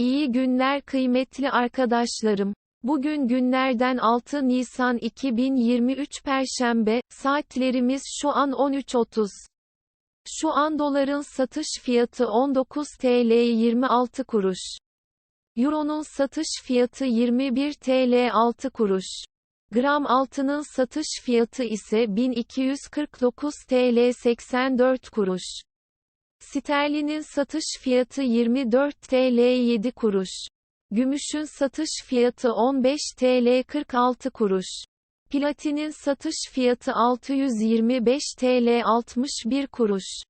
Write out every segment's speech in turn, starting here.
İyi günler kıymetli arkadaşlarım. Bugün günlerden 6 Nisan 2023 Perşembe, saatlerimiz şu an 13.30. Şu an doların satış fiyatı 19 TL 26 kuruş. Euro'nun satış fiyatı 21 TL 6 kuruş. Gram altının satış fiyatı ise 1249 TL 84 kuruş. Sterlinin satış fiyatı 24 TL 7 kuruş. Gümüşün satış fiyatı 15 TL 46 kuruş. Platinin satış fiyatı 625 TL 61 kuruş.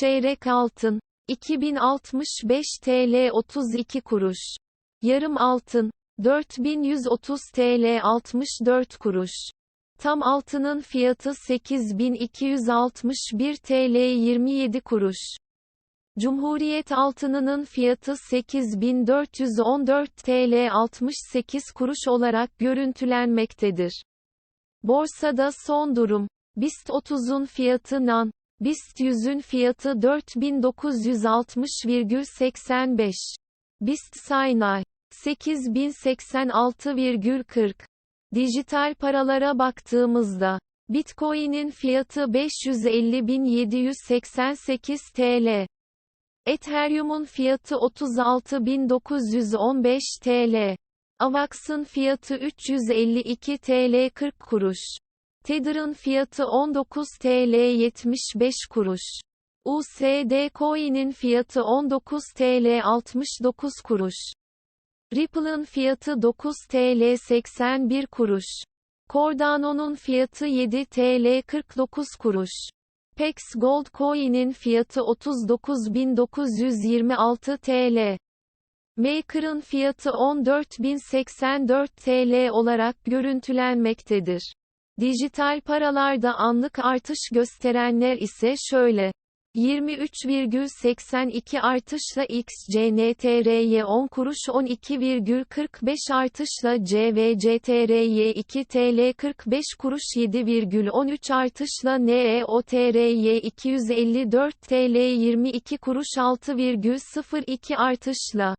Çeyrek altın 2065 TL 32 kuruş. Yarım altın 4130 TL 64 kuruş. Tam altının fiyatı 8261 TL 27 kuruş. Cumhuriyet altınının fiyatı 8414 TL 68 kuruş olarak görüntülenmektedir. Borsada son durum. BIST 30'un fiyatı NAN, BIST 100'ün fiyatı 4960,85. BIST Saynay 8086,40. Dijital paralara baktığımızda, Bitcoin'in fiyatı 550.788 TL. Ethereum'un fiyatı 36.915 TL. Avax'ın fiyatı 352 TL 40 kuruş. Tether'ın fiyatı 19 TL 75 kuruş. USD Coin'in fiyatı 19 TL 69 kuruş. Ripple'ın fiyatı 9 TL 81 kuruş. Cardano'nun fiyatı 7 TL 49 kuruş. Pex Gold Coin'in fiyatı 39.926 TL. Maker'ın fiyatı 14.084 TL olarak görüntülenmektedir. Dijital paralarda anlık artış gösterenler ise şöyle. 23,82 artışla XCNTRY 10 kuruş 12,45 artışla CVCTRY 2 TL 45 kuruş 7,13 artışla NEOTRY 254 TL 22 kuruş 6,02 artışla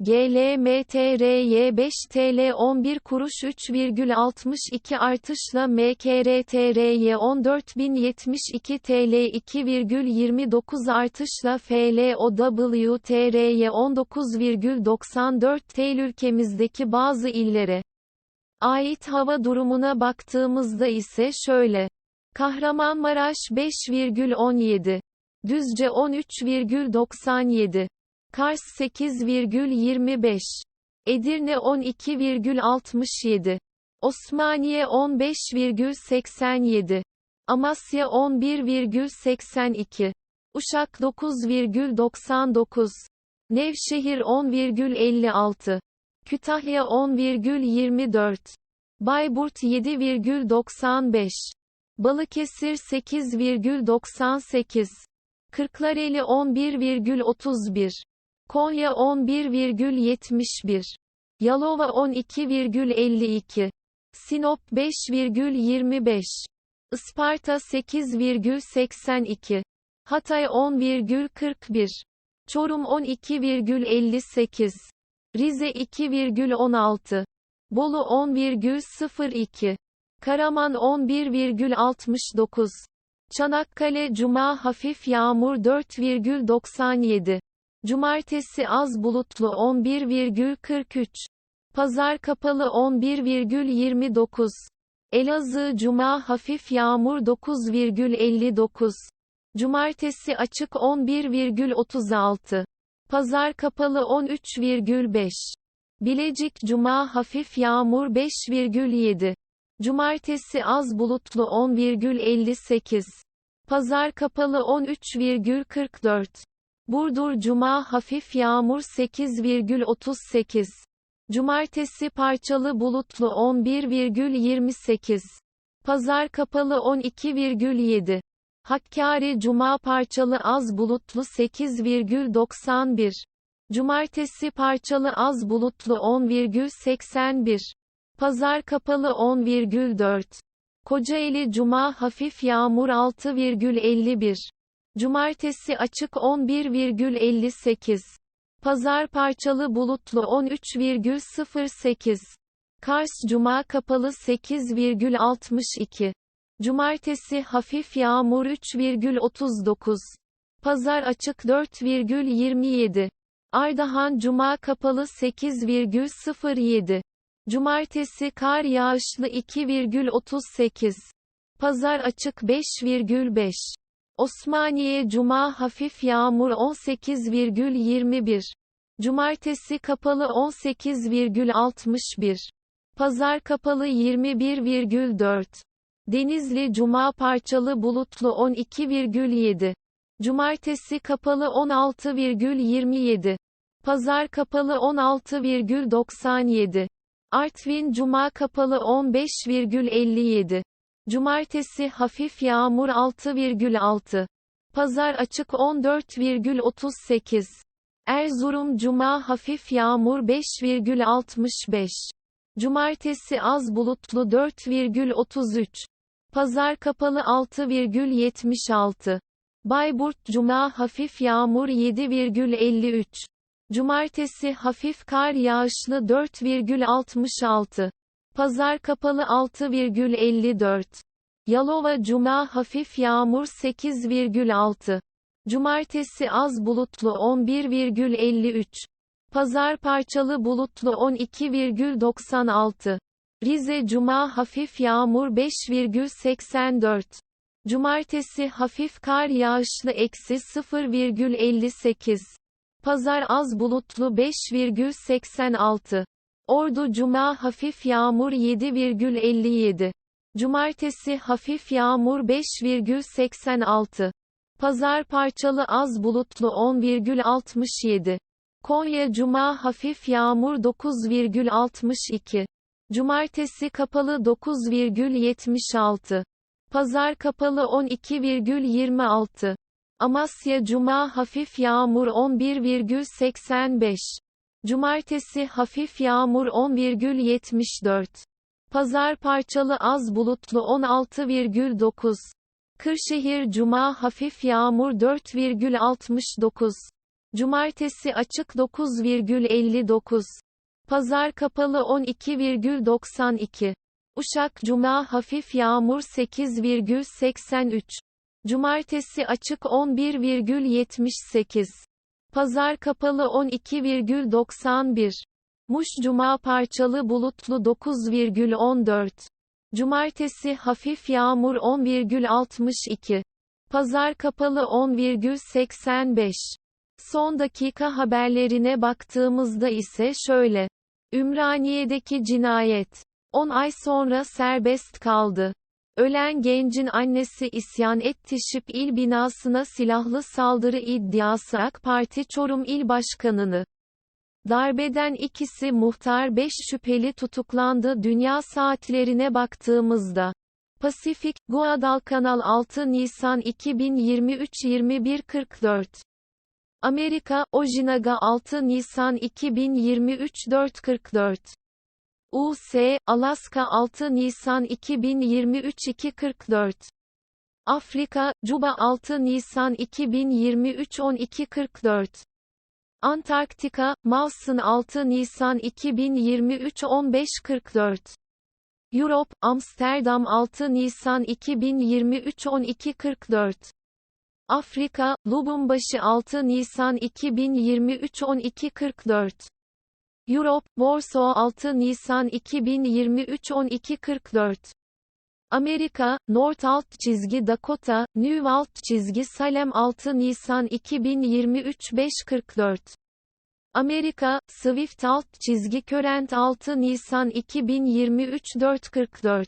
GLMTRY 5 TL 11 kuruş 3,62 artışla MKRTRY 14.072 TL 2,29 artışla FLOWTRY 19,94 TL ülkemizdeki bazı illere ait hava durumuna baktığımızda ise şöyle. Kahramanmaraş 5,17. Düzce 13,97. Kars 8,25. Edirne 12,67. Osmaniye 15,87. Amasya 11,82. Uşak 9,99. Nevşehir 10,56. Kütahya 10,24. Bayburt 7,95. Balıkesir 8,98. Kırklareli 11,31. Konya 11,71. Yalova 12,52. Sinop 5,25. Isparta 8,82. Hatay 10,41. Çorum 12,58. Rize 2,16. Bolu 10,02. Karaman 11,69. Çanakkale Cuma hafif yağmur 4,97. Cumartesi az bulutlu 11,43. Pazar kapalı 11,29. Elazığ Cuma hafif yağmur 9,59. Cumartesi açık 11,36. Pazar kapalı 13,5. Bilecik Cuma hafif yağmur 5,7. Cumartesi az bulutlu 10,58. Pazar kapalı 13,44. Burdur Cuma hafif yağmur 8,38. Cumartesi parçalı bulutlu 11,28. Pazar kapalı 12,7. Hakkari Cuma parçalı az bulutlu 8,91. Cumartesi parçalı az bulutlu 10,81. Pazar kapalı 10,4. Kocaeli Cuma hafif yağmur 6,51. Cumartesi açık 11,58. Pazar parçalı bulutlu 13,08. Kars Cuma kapalı 8,62. Cumartesi hafif yağmur 3,39. Pazar açık 4,27. Ardahan Cuma kapalı 8,07. Cumartesi kar yağışlı 2,38. Pazar açık 5,5. Osmaniye Cuma hafif yağmur 18,21. Cumartesi kapalı 18,61. Pazar kapalı 21,4. Denizli Cuma parçalı bulutlu 12,7. Cumartesi kapalı 16,27. Pazar kapalı 16,97. Artvin Cuma kapalı 15,57. Cumartesi hafif yağmur 6,6. Pazar açık 14,38. Erzurum Cuma hafif yağmur 5,65. Cumartesi az bulutlu 4,33. Pazar kapalı 6,76. Bayburt Cuma hafif yağmur 7,53. Cumartesi hafif kar yağışlı 4,66. Pazar kapalı 6,54. Yalova Cuma hafif yağmur 8,6. Cumartesi az bulutlu 11,53. Pazar parçalı bulutlu 12,96. Rize Cuma hafif yağmur 5,84. Cumartesi hafif kar yağışlı eksi 0,58. Pazar az bulutlu 5,86. Ordu Cuma hafif yağmur 7,57. Cumartesi hafif yağmur 5,86. Pazar parçalı az bulutlu 10,67. Konya Cuma hafif yağmur 9,62. Cumartesi kapalı 9,76. Pazar kapalı 12,26. Amasya Cuma hafif yağmur 11,85. Cumartesi hafif yağmur 10,74. Pazar parçalı az bulutlu 16,9. Kırşehir Cuma hafif yağmur 4,69. Cumartesi açık 9,59. Pazar kapalı 12,92. Uşak Cuma hafif yağmur 8,83. Cumartesi açık 11,78. Pazar kapalı 12,91. Muş Cuma parçalı bulutlu 9,14. Cumartesi hafif yağmur 10,62. Pazar kapalı 10,85. Son dakika haberlerine baktığımızda ise şöyle. Ümraniye'deki cinayet. 10 ay sonra serbest kaldı. Ölen gencin annesi isyan etti Şip il binasına silahlı saldırı iddiası AK Parti Çorum İl Başkanını. Darbeden ikisi muhtar 5 şüpheli tutuklandı Dünya saatlerine baktığımızda. Pasifik, Guadalcanal 6 Nisan 2023 21.44 Amerika, Ojinaga 6 Nisan 2023 4.44 US, Alaska 6 Nisan 2023 2.44 Afrika, Cuba 6 Nisan 2023 12.44 Antarktika, Mawson 6 Nisan 2023 15.44 Europe, Amsterdam 6 Nisan 2023 12.44 Afrika, Lubumbaşı 6 Nisan 2023 12.44 Europe, Warsaw 6 Nisan 2023 12.44 Amerika, North alt çizgi Dakota, New alt çizgi Salem 6 Nisan 2023 5.44 Amerika, Swift alt çizgi Current 6 Nisan 2023 4.44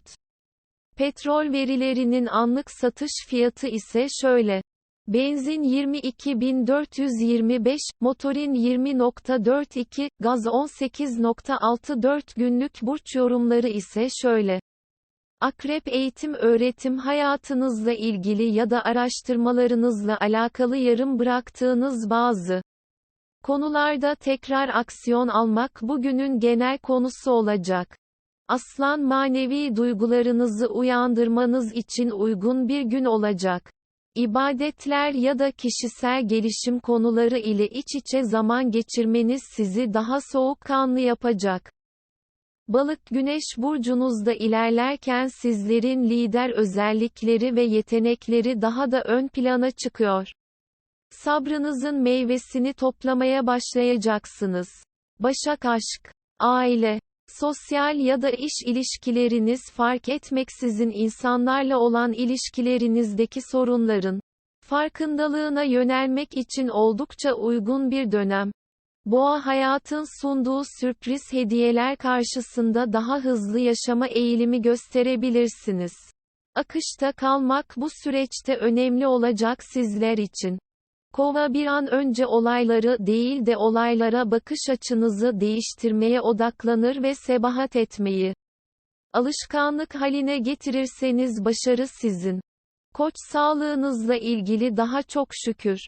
Petrol verilerinin anlık satış fiyatı ise şöyle. Benzin 22.425, motorin 20.42, gaz 18.64 günlük burç yorumları ise şöyle. Akrep eğitim öğretim hayatınızla ilgili ya da araştırmalarınızla alakalı yarım bıraktığınız bazı konularda tekrar aksiyon almak bugünün genel konusu olacak. Aslan manevi duygularınızı uyandırmanız için uygun bir gün olacak. İbadetler ya da kişisel gelişim konuları ile iç içe zaman geçirmeniz sizi daha soğukkanlı yapacak. Balık güneş burcunuzda ilerlerken sizlerin lider özellikleri ve yetenekleri daha da ön plana çıkıyor. Sabrınızın meyvesini toplamaya başlayacaksınız. Başak aşk, aile, sosyal ya da iş ilişkileriniz fark etmeksizin insanlarla olan ilişkilerinizdeki sorunların farkındalığına yönelmek için oldukça uygun bir dönem. Boğa hayatın sunduğu sürpriz hediyeler karşısında daha hızlı yaşama eğilimi gösterebilirsiniz. Akışta kalmak bu süreçte önemli olacak sizler için. Kova bir an önce olayları değil de olaylara bakış açınızı değiştirmeye odaklanır ve sebahat etmeyi alışkanlık haline getirirseniz başarı sizin. Koç sağlığınızla ilgili daha çok şükür.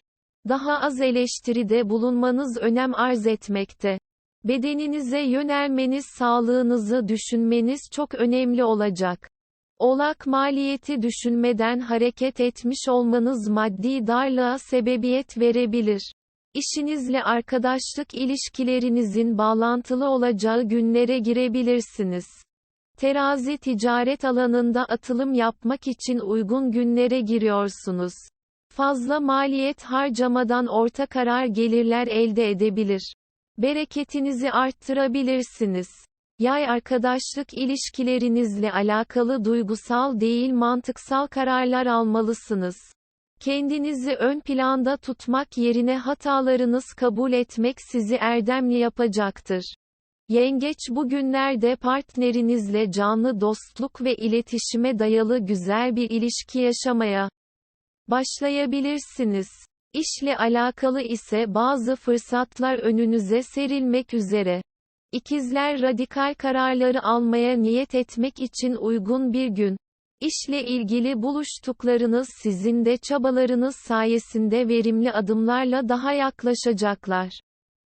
Daha az eleştiride bulunmanız önem arz etmekte. Bedeninize yönelmeniz sağlığınızı düşünmeniz çok önemli olacak. Oğlak maliyeti düşünmeden hareket etmiş olmanız maddi darlığa sebebiyet verebilir. İşinizle arkadaşlık ilişkilerinizin bağlantılı olacağı günlere girebilirsiniz. Terazi ticaret alanında atılım yapmak için uygun günlere giriyorsunuz. Fazla maliyet harcamadan orta karar gelirler elde edebilir. Bereketinizi arttırabilirsiniz. Yay arkadaşlık ilişkilerinizle alakalı duygusal değil mantıksal kararlar almalısınız. Kendinizi ön planda tutmak yerine hatalarınız kabul etmek sizi erdemli yapacaktır. Yengeç bugünlerde partnerinizle canlı dostluk ve iletişime dayalı güzel bir ilişki yaşamaya başlayabilirsiniz. İşle alakalı ise bazı fırsatlar önünüze serilmek üzere. İkizler radikal kararları almaya niyet etmek için uygun bir gün. İşle ilgili buluştuklarınız sizin de çabalarınız sayesinde verimli adımlarla daha yaklaşacaklar.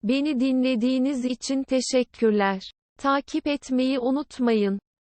Beni dinlediğiniz için teşekkürler. Takip etmeyi unutmayın.